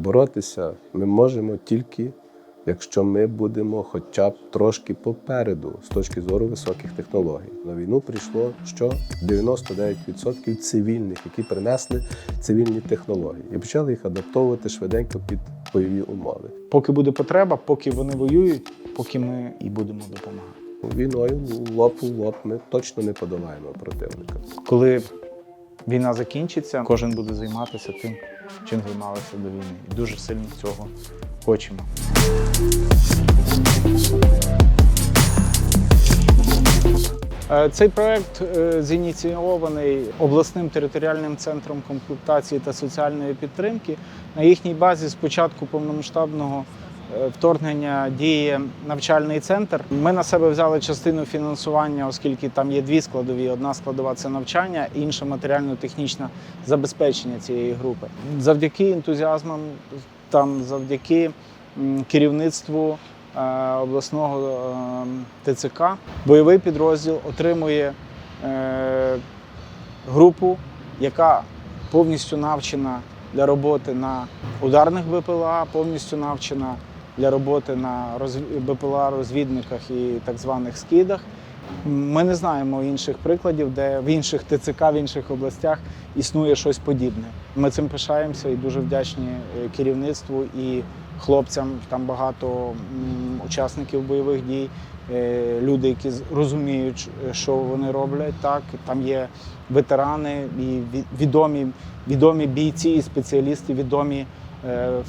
боротися ми можемо тільки, якщо ми будемо хоча б трошки попереду з точки зору високих технологій. На війну прийшло що 99% цивільних, які принесли цивільні технології, і почали їх адаптовувати швиденько під бойові умови. Поки буде потреба, поки вони воюють, поки ми і будемо допомагати. Війною лоб у лоб ми точно не подолаємо противника. Коли війна закінчиться, кожен буде займатися тим, чим займалися до війни. І дуже сильно цього хочемо. Е, Цей проект е, зініційований обласним територіальним центром комплектації та соціальної підтримки. На їхній базі з початку повномасштабного вторгнення діє навчальний центр. Ми на себе взяли частину фінансування, оскільки там є дві складові: одна складова це навчання, інша матеріально-технічне забезпечення цієї групи. Завдяки ентузіазмам, там завдяки керівництву е, обласного е, ТЦК бойовий підрозділ отримує е, групу, яка повністю навчена для роботи на ударних БПЛА, повністю навчена для роботи на розв- БПЛА-розвідниках і так званих скидах. Ми не знаємо інших прикладів, де в інших ТЦК, в інших областях існує щось подібне. Ми цим пишаємося і дуже вдячні е, керівництву і хлопцям. Там багато учасників бойових дій, е, люди, які розуміють, е, що вони роблять. Так там є ветерани і відомі, відомі бійці і спеціалісти, відомі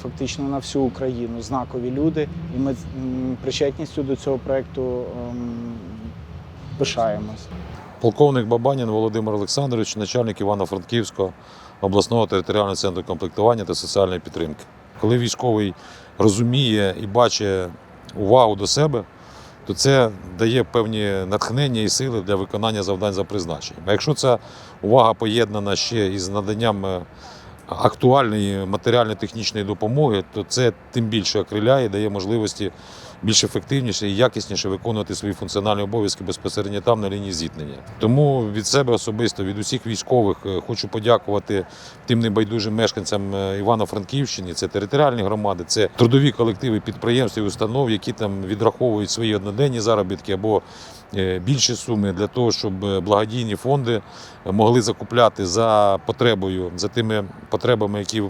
фактично на всю Україну, знакові люди. І ми причетністю до цього проекту ем, пишаємось. Полковник Бабанін Володимир Олександрович, начальник Івано-Франківського обласного територіального центру комплектування та соціальної підтримки. Коли військовий розуміє і бачить увагу до себе, то це дає певні натхнення і сили для виконання завдань за призначенням. А якщо ця увага поєднана ще із наданням е, актуальної матеріально-технічної допомоги, то це тим більше окриляє, дає можливості більш ефективніше і якісніше виконувати свої функціональні обов'язки безпосередньо там на лінії зіткнення. Тому від себе особисто, від усіх військових, е, хочу подякувати тим небайдужим мешканцям е, Івано-Франківщини. Це територіальні громади, це трудові колективи підприємств і установ, які там відраховують свої одноденні заробітки або більші суми для того, щоб е, благодійні фонди могли закупляти за потребою, за тими потребами, які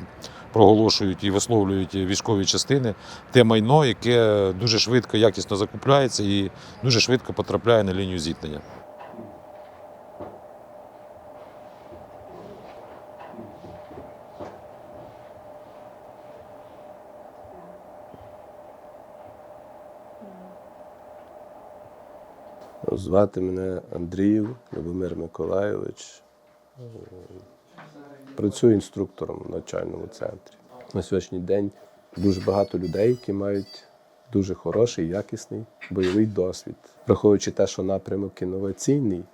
проголошують і висловлюють військові частини, те майно, яке дуже швидко, якісно закупляється і дуже швидко потрапляє на лінію зіткнення. Звати мене Андріїв Любомир Миколайович. Працюю інструктором в навчальному центрі. На сьогоднішній день дуже багато людей, які мають дуже хороший, якісний бойовий досвід. Враховуючи те, що напрямок інноваційний,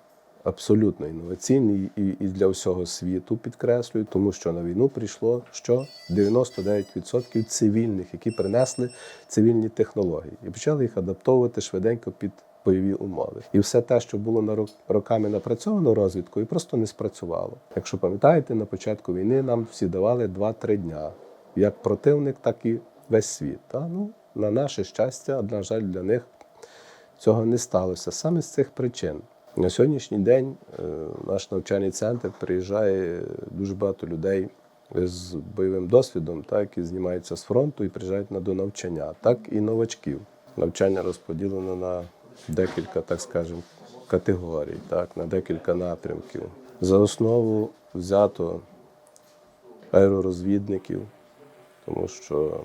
абсолютно інноваційний і, і для всього світу підкреслюю, тому що на війну прийшло що 99% цивільних, які принесли цивільні технології, і почали їх адаптовувати швиденько під бойові умови. І все те, що було на рок- роками напрацьовано розвідкою, просто не спрацювало. Якщо пам'ятаєте, на початку війни нам всі давали 2-3 дня, як противник, так і весь світ. Та? Ну, на наше щастя, на жаль, для них цього не сталося саме з цих причин. На сьогоднішній день е, наш навчальний центр приїжджає дуже багато людей з бойовим досвідом, так, які знімаються з фронту і приїжджають на донавчання, так і новачків. Навчання розподілено на декілька, так скажемо, категорій, так, на декілька напрямків. За основу взято аеророзвідників, тому що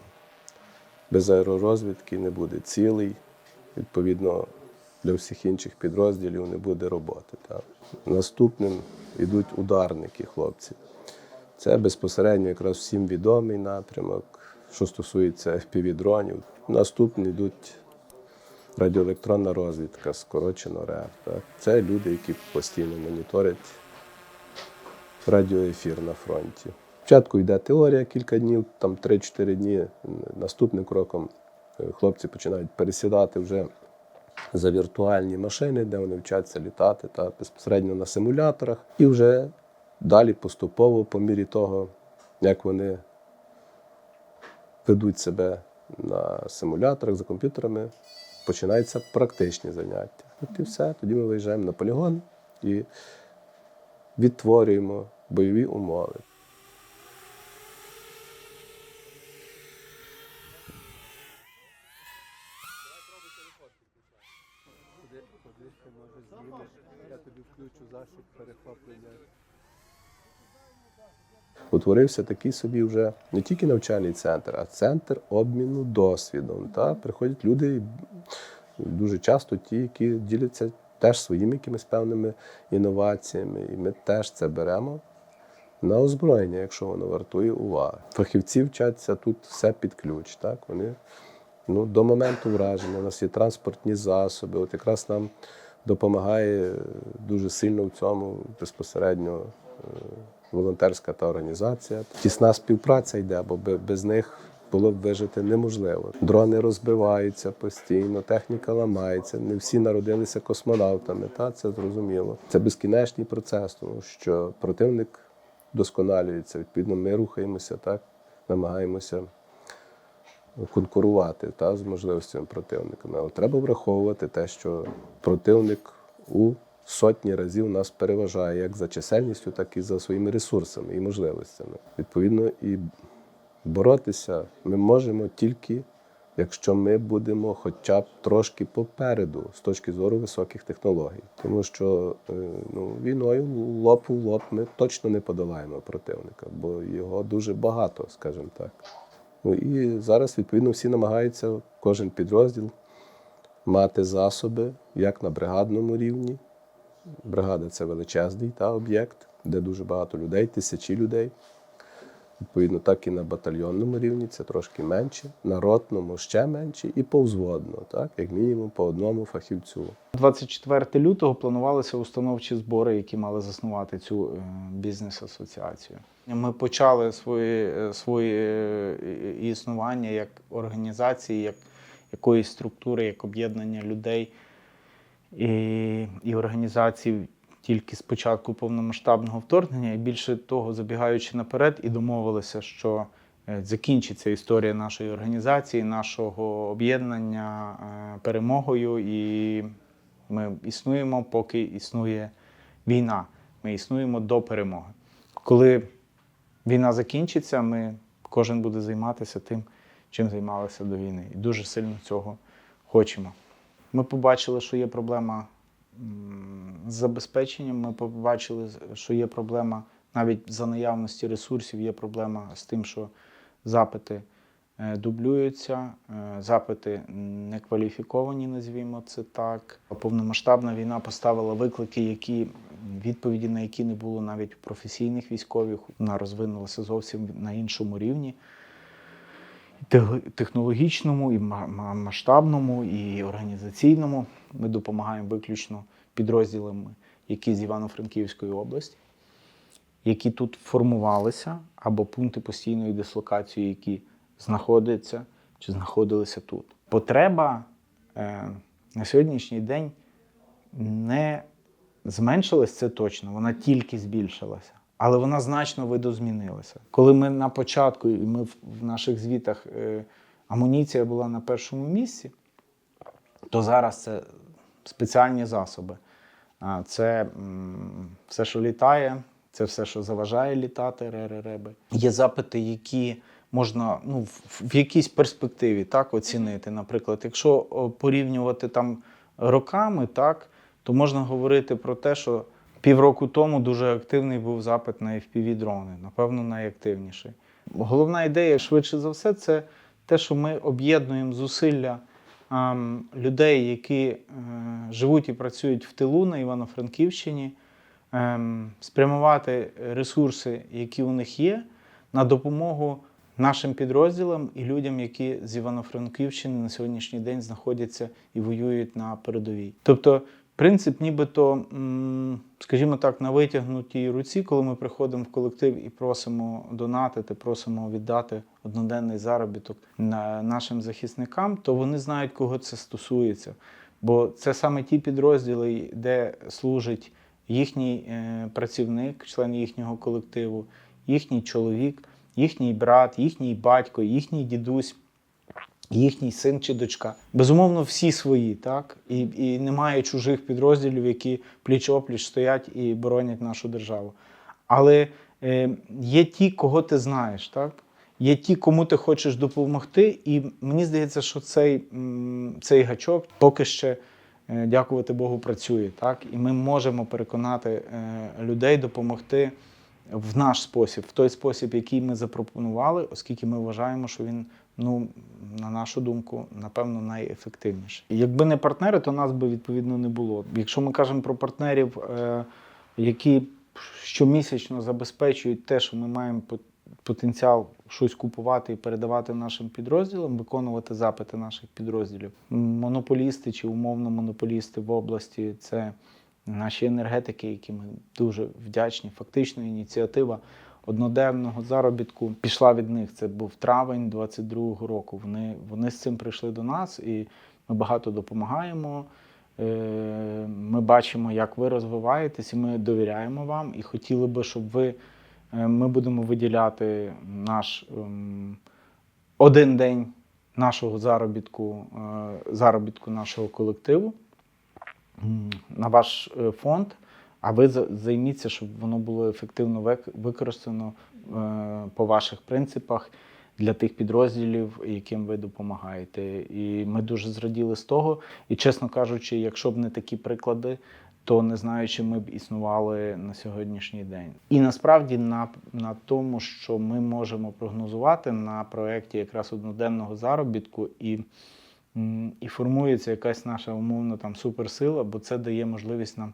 без аеророзвідки не буде цілей. Відповідно, для всіх інших підрозділів не буде роботи. Так. Наступним йдуть ударники, хлопці. Це безпосередньо якраз всім відомий напрямок, що стосується FPV-дронів. Наступні йдуть радіоелектронна розвідка, скорочено РЕФ. Так. Це люди, які постійно моніторять радіоефір на фронті. Спочатку йде теорія кілька днів, там 3-4 дні. Наступним кроком е, хлопці починають пересідати вже за віртуальні машини, де вони вчаться літати та безпосередньо на симуляторах. І вже далі поступово, по мірі того, як вони ведуть себе на симуляторах за комп'ютерами, починаються практичні заняття. От і все. Тоді ми виїжджаємо на полігон і відтворюємо бойові умови. Я тобі включу засіб перехоплення. Утворився такий собі вже не тільки навчальний центр, а центр обміну досвідом. Та? Приходять люди дуже часто ті, які діляться теж своїми якимись певними інноваціями. І ми теж це беремо на озброєння, якщо воно вартує уваги. Фахівці вчаться тут все під ключ. Так? Вони ну, до моменту враження. У нас є транспортні засоби. От якраз нам допомагає дуже сильно в цьому безпосередньо е, волонтерська та організація. Тісна співпраця йде, бо без них було б вижити неможливо. Дрони розбиваються постійно, техніка ламається. Не всі народилися космонавтами. Та це зрозуміло. Це безкінечний процес, тому що противник досконалюється. Відповідно, ми рухаємося так, намагаємося конкурувати та, з можливостями противниками. Але треба враховувати те, що противник у сотні разів нас переважає як за чисельністю, так і за своїми ресурсами і можливостями. Відповідно, і боротися ми можемо тільки, якщо ми будемо хоча б трошки попереду з точки зору високих технологій. Тому що е, ну, війною лоб у лоб ми точно не подолаємо противника, бо його дуже багато, скажімо так. І зараз, відповідно, всі намагаються, кожен підрозділ мати засоби як на бригадному рівні. Бригада це величезний та, об'єкт, де дуже багато людей, тисячі людей. Відповідно, так і на батальйонному рівні це трошки менше, на ротному ще менше, і повзводно, так, як мінімум по одному фахівцю. 24 лютого планувалися установчі збори, які мали заснувати цю е, бізнес-асоціацію. Ми почали своє, е, своє е, існування як організації, як якоїсь структури, як об'єднання людей і, і організацій тільки з початку повномасштабного вторгнення. І більше того, забігаючи наперед, і домовилися, що е, закінчиться історія нашої організації, нашого об'єднання е, перемогою, і ми існуємо, поки існує війна. Ми існуємо до перемоги. Коли війна закінчиться, ми кожен буде займатися тим, чим займалися до війни. І дуже сильно цього хочемо. Ми побачили, що є проблема з забезпеченням. Ми побачили, що є проблема навіть за наявності ресурсів, є проблема з тим, що запити е, дублюються, е, запити некваліфіковані, назвімо це так. Повномасштабна війна поставила виклики, які відповіді на які не було навіть у професійних військових. Вона розвинулася зовсім на іншому рівні. Тех- технологічному, і ма- ма- масштабному, і організаційному. Ми допомагаємо виключно підрозділами, які з Івано-Франківської області, які тут формувалися, або пункти постійної дислокації, які знаходяться чи знаходилися тут. Потреба е, на сьогоднішній день не зменшилась, це точно, вона тільки збільшилася. Але вона значно видозмінилася. Коли ми на початку, і ми в, наших звітах е, амуніція була на першому місці, то зараз це спеціальні засоби. Це все, що літає, це все, що заважає літати, реби. Є запити, які можна ну, в, в якійсь перспективі так, оцінити. Наприклад, якщо порівнювати там роками, так, то можна говорити про те, що півроку тому дуже активний був запит на FPV-дрони, напевно, найактивніший. Головна ідея, швидше за все, це те, що ми об'єднуємо зусилля ем, людей, які е, живуть і працюють в тилу на Івано-Франківщині, ем, спрямувати ресурси, які у них є, на допомогу нашим підрозділам і людям, які з Івано-Франківщини на сьогоднішній день знаходяться і воюють на передовій. Тобто, принцип, нібито, скажімо так, на витягнутій руці, коли ми приходимо в колектив і просимо донатити, просимо віддати одноденний заробіток нашим захисникам, то вони знають, кого це стосується. Бо це саме ті підрозділи, де служить їхній е, працівник, член їхнього колективу, їхній чоловік, їхній брат, їхній батько, їхній дідусь, їхній син чи дочка. Безумовно, всі свої, так? І, і немає чужих підрозділів, які пліч-опліч стоять і боронять нашу державу. Але е, є ті, кого ти знаєш, так? Є ті, кому ти хочеш допомогти, і мені здається, що цей, цей гачок поки ще, е, дякувати Богу, працює. Так? І ми можемо переконати е, людей допомогти в наш спосіб, в той спосіб, який ми запропонували, оскільки ми вважаємо, що він, ну, на нашу думку, напевно, найефективніший. Якби не партнери, то нас би відповідно не було. Якщо ми кажемо про партнерів, е, які щомісячно забезпечують те, що ми маємо потенціал щось купувати і передавати нашим підрозділам, виконувати запити наших підрозділів. Монополісти чи умовно монополісти в області це наші енергетики, які ми дуже вдячні. Фактично, ініціатива одноденного заробітку пішла від них. Це був травень 22-го року. Вони, вони з цим прийшли до нас, і ми багато допомагаємо. Е, Ми бачимо, як ви розвиваєтесь, і ми довіряємо вам. І хотіли би, щоб ви е, ми будемо виділяти наш ем, один день нашого заробітку, е, заробітку нашого колективу на ваш фонд, а ви займіться, щоб воно було ефективно використано е, по ваших принципах для тих підрозділів, яким ви допомагаєте. І ми дуже зраділи з того. І, чесно кажучи, якщо б не такі приклади, то не знаю, чи ми б існували на сьогоднішній день. І насправді на, на тому, що ми можемо прогнозувати на проєкті якраз одноденного заробітку і, і формується якась наша умовно там суперсила, бо це дає можливість нам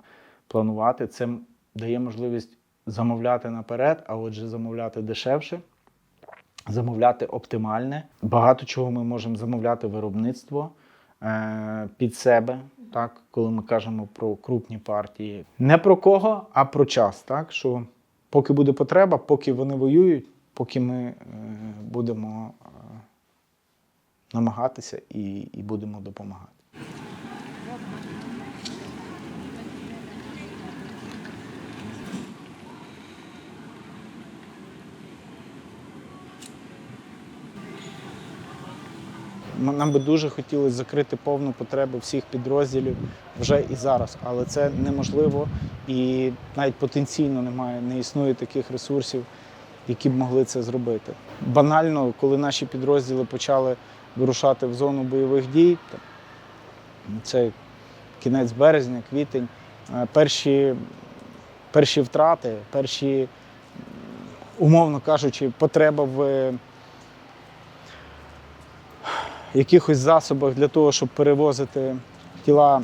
планувати, це дає можливість замовляти наперед, а отже, замовляти дешевше. Замовляти оптимальне. Багато чого ми можемо замовляти виробництво е, під себе, так, коли ми кажемо про крупні партії. Не про кого, а про час. Так, що поки буде потреба, поки вони воюють, поки ми е, будемо е, намагатися і, і будемо допомагати. Нам би дуже хотілося закрити повну потребу всіх підрозділів вже і зараз, але це неможливо і навіть потенційно немає, не існує таких ресурсів, які б могли це зробити. Банально, коли наші підрозділи почали вирушати в зону бойових дій, це кінець березня, квітень, е, перші, перші втрати, перші, умовно кажучи, потреба в якихось засобах для того, щоб перевозити тіла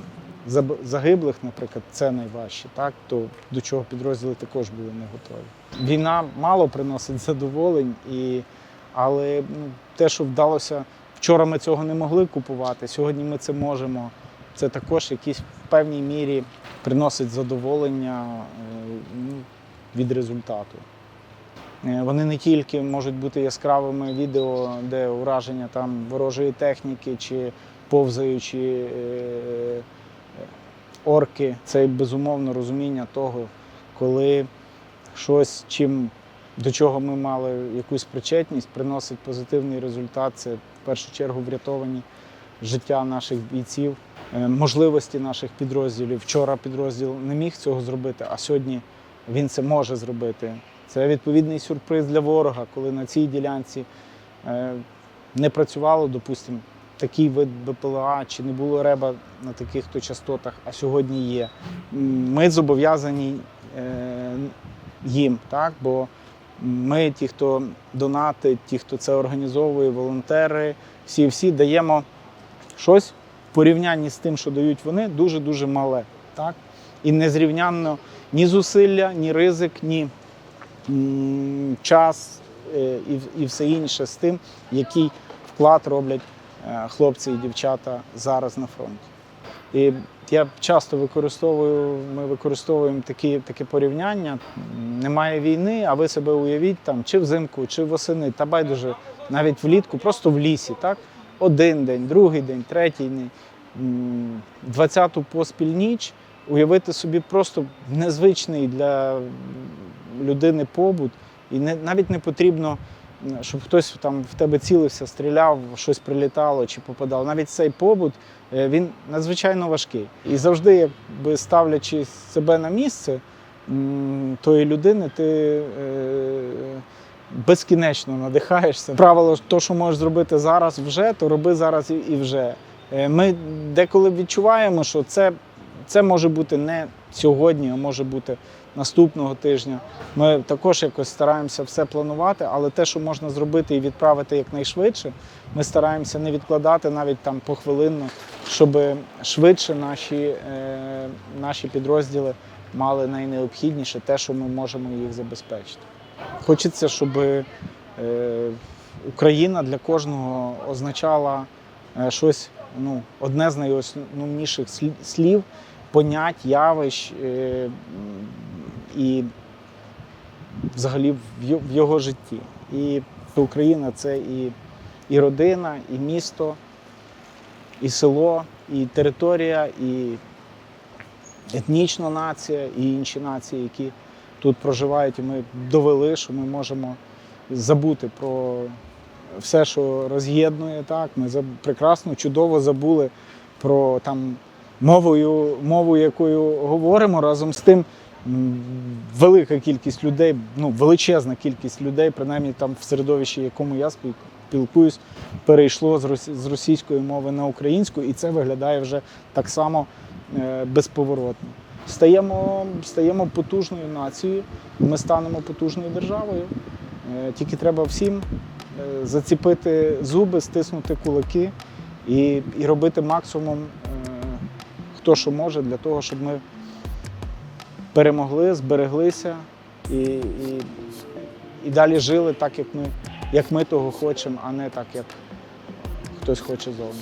загиблих, наприклад, це найважче, так? то до чого підрозділи також були не готові. Війна мало приносить задоволень, і... але ну, те, що вдалося, вчора ми цього не могли купувати, сьогодні ми це можемо. Це також якісь в певній мірі приносить задоволення е, ну, від результату. Е, Вони не тільки можуть бути яскравими відео, де ураження там ворожої техніки чи повзаючі е, орки. Це безумовно розуміння того, коли щось, чим до чого ми мали якусь причетність, приносить позитивний результат. Це в першу чергу врятовані життя наших бійців, е, можливості наших підрозділів. Вчора підрозділ не міг цього зробити, а сьогодні він це може зробити. Це відповідний сюрприз для ворога, коли на цій ділянці е, не працювало, допустимо, такий вид БПЛА, чи не було реба на таких то частотах, а сьогодні є. Ми зобов'язані е, їм, так? бо ми, ті, хто донатить, ті, хто це організовує, волонтери, всі всі даємо щось в порівнянні з тим, що дають вони, дуже-дуже мале. Так? І незрівнянно ні зусилля, ні ризик, ні час е, і, все інше з тим, який вклад роблять е, хлопці і дівчата зараз на фронті. І я часто використовую, ми використовуємо такі, таке порівняння. Немає війни, а ви себе уявіть там чи взимку, чи восени, та байдуже навіть влітку, просто в лісі, так? Один день, другий день, третій день, 20-ту поспіль ніч, уявити собі просто незвичний для людини побут. І не, навіть не потрібно щоб хтось там в тебе цілився, стріляв, щось прилітало чи попадало. Навіть цей побут е, він надзвичайно важкий. І завжди, якби ставлячи себе на місце тої людини, ти е, безкінечно надихаєшся. Правило, то, що можеш зробити зараз вже, то роби зараз і- вже. Е, Ми деколи відчуваємо, що це, це може бути не сьогодні, а може бути наступного тижня. Ми також якось стараємося все планувати, але те, що можна зробити і відправити якнайшвидше, ми стараємося не відкладати навіть там похвилинно, щоб швидше наші, е, наші підрозділи мали найнеобхідніше те, що ми можемо їх забезпечити. Хочеться, щоб е, Україна для кожного означала е, щось, ну, одне з найосновніших слі- слів, понять, явищ е, і взагалі в його житті. І Україна це і, і родина, і місто, і село, і територія, і етнічна нація, і інші нації, які тут проживають, і ми довели, що ми можемо забути про все, що роз'єднує. Так, ми прекрасно, чудово забули про там мовою, мову, якою говоримо. Разом з тим велика кількість людей, ну величезна кількість людей, принаймні там в середовищі, якому я спіл- спілкуюсь, перейшло з рос- з російської мови на українську, і це виглядає вже так само е, безповоротно. Стаємо, стаємо потужною нацією, ми станемо потужною державою. Е, Тільки треба всім е, заціпити зуби, стиснути кулаки і, і робити максимум, хто що може, для того, щоб ми перемогли, збереглися і, і, і далі жили так, як ми, як ми того хочемо, а не так, як хтось хоче зовні.